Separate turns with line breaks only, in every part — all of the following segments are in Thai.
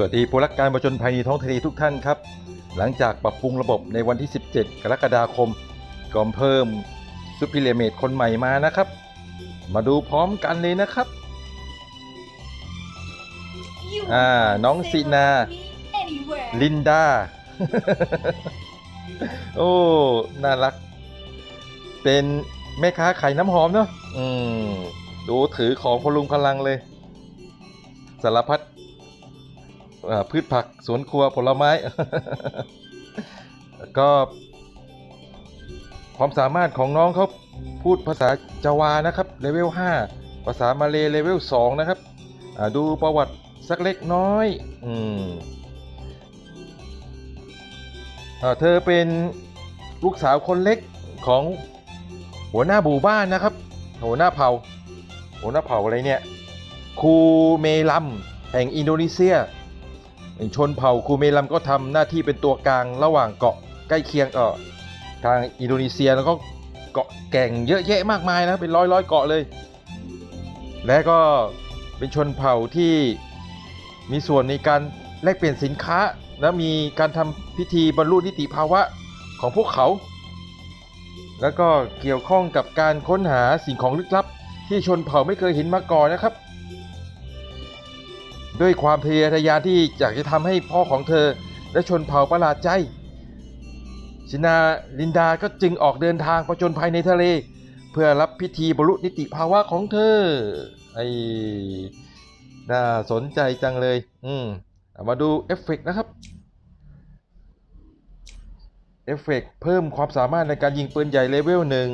สวัสดีผู้รักการประจนภัยในท้องทะเลทุกท่านครับ หลังจากปรับปรุงระบบในวันที่ 17 กรกฎาคมก็เพิ่มซูเปอร์เลเมดคนใหม่มานะครับ มาดูพร้อมกันเลยนะครับ
อ่าน้องซีนา
ลิ
ลิน
นดา โอ้ น่ารัก เป็นแม่ค้าขายน้ำหอมเนาะอืม ดูถือของพลุงพลังเลย สารพัดอ่า พืชผักสวนครัวผลไม้ ก็ความสามารถของน้องเขาพูดภาษาจาวานะครับเลเวล5ภาษามาเลเลเวล2นะครับดูประวัติสักเล็กน้อยอืมเอ่อเธอเป็นลูกสาวคนเล็กของหัวหน้าหมู่บ้านนะครับ หัวหน้าเผ่า หัวหน้าเผ่าอะไรเนี่ย คูเมลัม แห่งอินโดนีเซีย ชนเผ่าคูเมลัมก็ทำหน้าที่เป็นตัวกลางระหว่างเกาะใกล้เคียงเออทางอินโดนีเซียแล้วก็เกาะแก่งเยอะแยะมากมายนะเป็นร้อยร้อยเกาะเลย และก็เป็นชนเผ่าที่มีส่วนในการแลกเปลี่ยนสินค้าและมีการทำพิธีบรรลุนิติภาวะของพวกเขา แล้วก็เกี่ยวข้องกับการค้นหาสิ่งของลึกลับ ที่ชนเผ่าไม่เคยเห็นมาก่อนนะครับ ด้วยความทะเยอทะยานที่อยากจะทำให้พ่อของเธอ และชนเผ่าประหลาดใจชินาลินดาก็จึงออกเดินทางประจนภัยในทะเล เพื่อรับพิธีบรรลุนิติภาวะของเธอไอ้น่าสนใจจังเลย อืมมาดูเอฟเฟกต์นะครับเอฟเฟกต์เพิ่มความสามารถในการยิงปืนใหญ่เลเวลหนึ่ง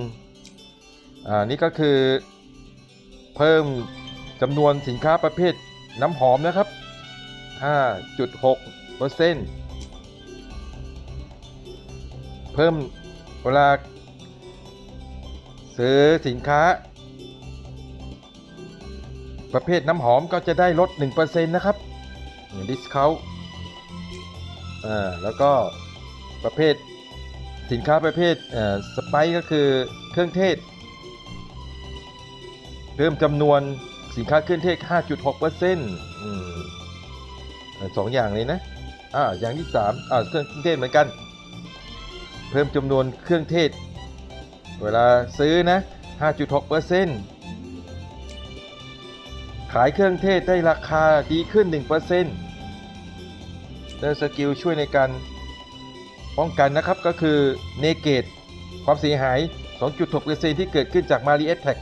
อ่านี่ก็คือเพิ่มจำนวนสินค้าประเภท น้ำหอมนะครับ 5.6เปอร์เซ็นต์เพิ่มเวลาซื้อสินค้า ประเภทน้ำหอมก็จะได้ลด 1%นะครับดิสคาวอ่าแล้วก็ประเภทสินค้าประเภทสไปก็คือเครื่องเทศ เพิ่มจำนวน สินค้าเครื่องเทศ 5.6%อืมเอ่อสองอย่างเลยนะอ่าอย่างที่3อ่าเครื่องเทศเหมือนกัน เพิ่มจำนวนเครื่องเทศ เวลาซื้อนะ 5.6%ขายเครื่องเทศได้ราคาดีขึ้น1%แล้วสกิลช่วยในการป้องกันนะครับก็คือเนเกตความเสียหาย 2.6%ที่เกิดขึ้นจากมารีเอ t แท็ก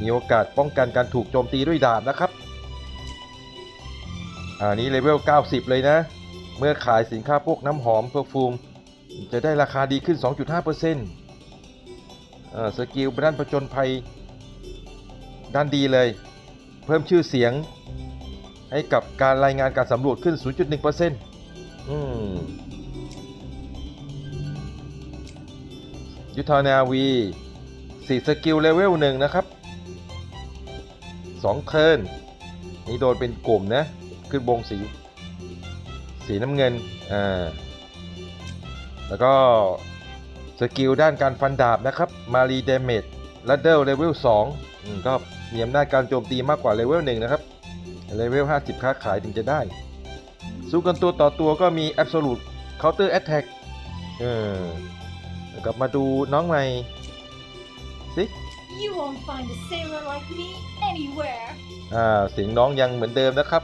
มีโอกาสป้องกันการถูกโจมตีด้วยดาบนะครับอันนี้เลเวล 90 เลยนะ เมื่อขายสินค้าพวกน้ำหอมเพอร์ฟูม จะได้ราคาดีขึ้น 2.5%อ่าสกิลด้านประจนภัย ด้านดีเลย เพิ่มชื่อเสียง ให้กับการรายงานการสำรวจขึ้น 0.1%อืมยุทธนาวี 4 สกิลเลเวล 1 นะครับ 2เทิร์นนี่โดนเป็นกลุ่มนะ ขึ้นบงสี สีน้ำเงิน อ่า แล้วก็สกิลด้านการฟันดาบนะครับมารีเดเมจลัดเดิลเลเวล2อืมก็มีอำนาจการโจมตีมากกว่าเลเวล1นะครับ เลเวล 50 ค้าขายถึงจะได้ สู้กันตัวต่อตัวก็มี Absolute Counter Attack เออกลับมาดูน้องใหม่
anywhere
อ่าเสียงน้องยังเหมือนเดิมนะครับ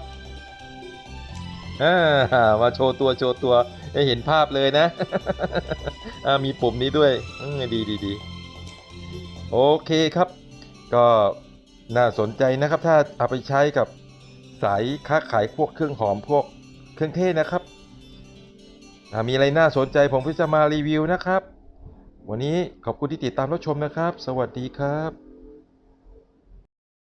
อ่ามาโชว์ตัวโชว์ตัวให้เห็นภาพเลยนะอ่ามีปุ่มนี้ด้วยอืมดีดีดีโอเคครับ ก็น่าสนใจนะครับ ถ้าเอาไปใช้กับสายค้าขายพวกเครื่องหอมพวกเครื่องเทศนะครับอ่ามีอะไรน่าสนใจผมก็จะมารีวิวนะครับ วันนี้ขอบคุณที่ติดตามรับชมนะครับ สวัสดีครับ